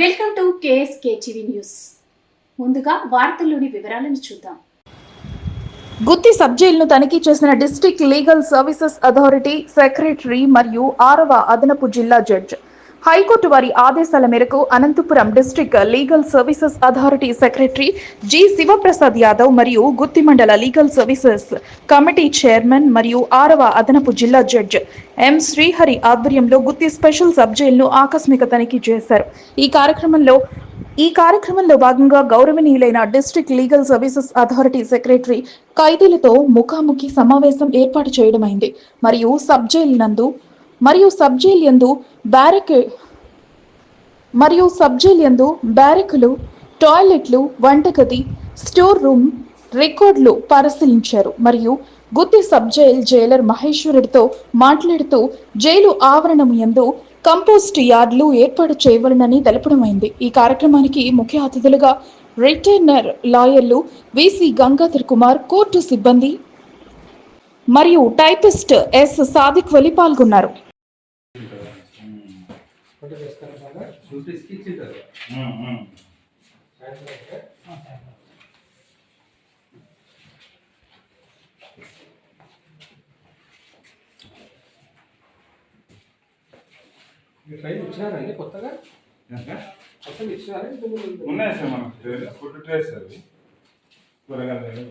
Welcome to KSK TV news. ముందుగా వార్తల్లోని వివరాలను చూద్దాం. గుత్తి సబ్ జైలును తనిఖీ చేసిన district legal services authority secretary మరియు ఆరవ అదనపు జిల్లా జడ్జ్ హైకోర్టు వారి ఆదేశాల మేరకు Anantapuram district legal services authority secretary G Sivaprasad Yadav మరియు గుత్తి మండల లీగల్ సర్వీసెస్ కమిటీ చైర్మన్ మరియు ఆరవ అదనపు జిల్లా జడ్జ్ ఎం శ్రీహరి ఆధ్వర్యంలో గుత్తి స్పెషల్ సబ్ జైలును ఆకస్మిక తనిఖీ చేశారు. ఈ కార్యక్రమంలో ఈ కార్యక్రమంలో భాగంగా గౌరవనీయులైన district legal services authority secretary ఖైదీలతో ముఖాముఖి సమావేశం ఏర్పాటు చేయడమైంది. మరియు సబ్ జైలు నందు మరియు సబ్ ఎందు యందు బ్యారెక్ మరియు సబ్ ఎందు యందు బ్యారెకులు టాయిలెట్లు వంటగది స్టోర్ రూమ్ రికార్డులు పరిశీలించారు. మరియు గుత్తి సబ్ జైల్ జైలర్ మహేశ్వరుడితో మాట్లాడుతూ జైలు ఆవరణం యందు కంపోస్ట్ యార్డ్లు ఏర్పాటు చేయవలనని తెలపడమైంది. ఈ కార్యక్రమానికి ముఖ్య అతిథులుగా రిటైనర్ లాయర్లు విసి గంగాధర్ కుమార్ కోర్టు సిబ్బంది మరియు టైపిస్ట్ ఎస్ సాదిక్ వలి పాల్గొన్నారు ఫోటో చేస్తారా బాగా? చూపిస్తే ఇచ్చింటారు ట్రైన్ ఇచ్చినారండి కొత్తగా? కొత్తగా ఇచ్చినారా? ఉన్నాయి సార్ మనకు. ట్రే- ఫుడ్ ట్రేస్ అవి కూరగాయలు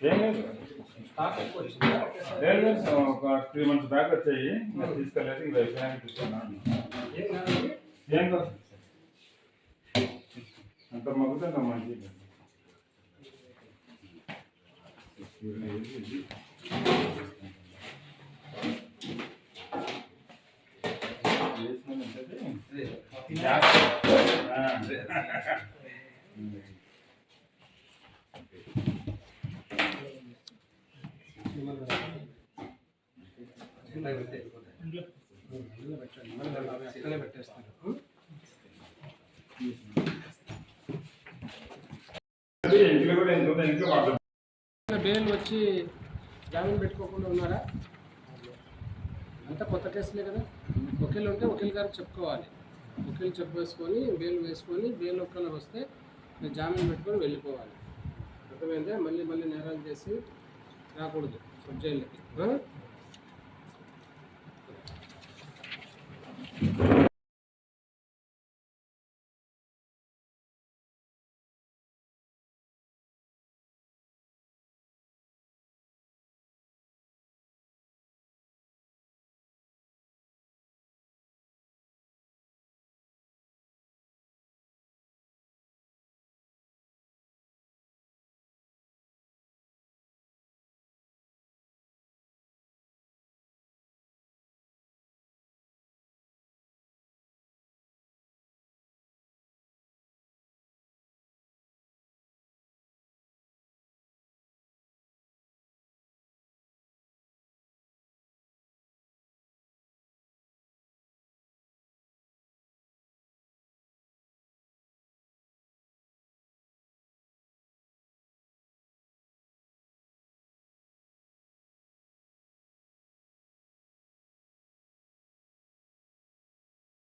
లేదు స్టాక్ ఎక్కువ వచ్చిందా ఒకేసారి? లేదు లేదు సార్, ఒక త్రీ మంత్స్ బ్యాక్ వచ్చాయి ఇంకా తీసుకెళ్ళలేదు ఇవి అయిపోయాక తీసుకున్నాను ఏం కాదండి ఏం కాదు అంత మగ్గుతుంది మంచిది అదే. ఇందులో పెట్టేస్తాను బెయిల్ వచ్చి జామీన్ పెట్టుకోకుండా ఉన్నారా? అంతా కొత్త కేసులే కదా. ఒకళ్ళు ఉంటే ఒకళ్ళు గారు చెప్పుకోవాలి. వకీల్ చెప్పేసుకొని బెయిల్ వేసుకొని బెయిల్ ఒక్కళ్ళు వస్తే జామీన్ పెట్టుకొని వెళ్ళిపోవాలి. అర్థమైందే? మళ్ళీ మళ్ళీ నేరాలు చేసి రాకూడదు. సబ్ జైళ్ళకి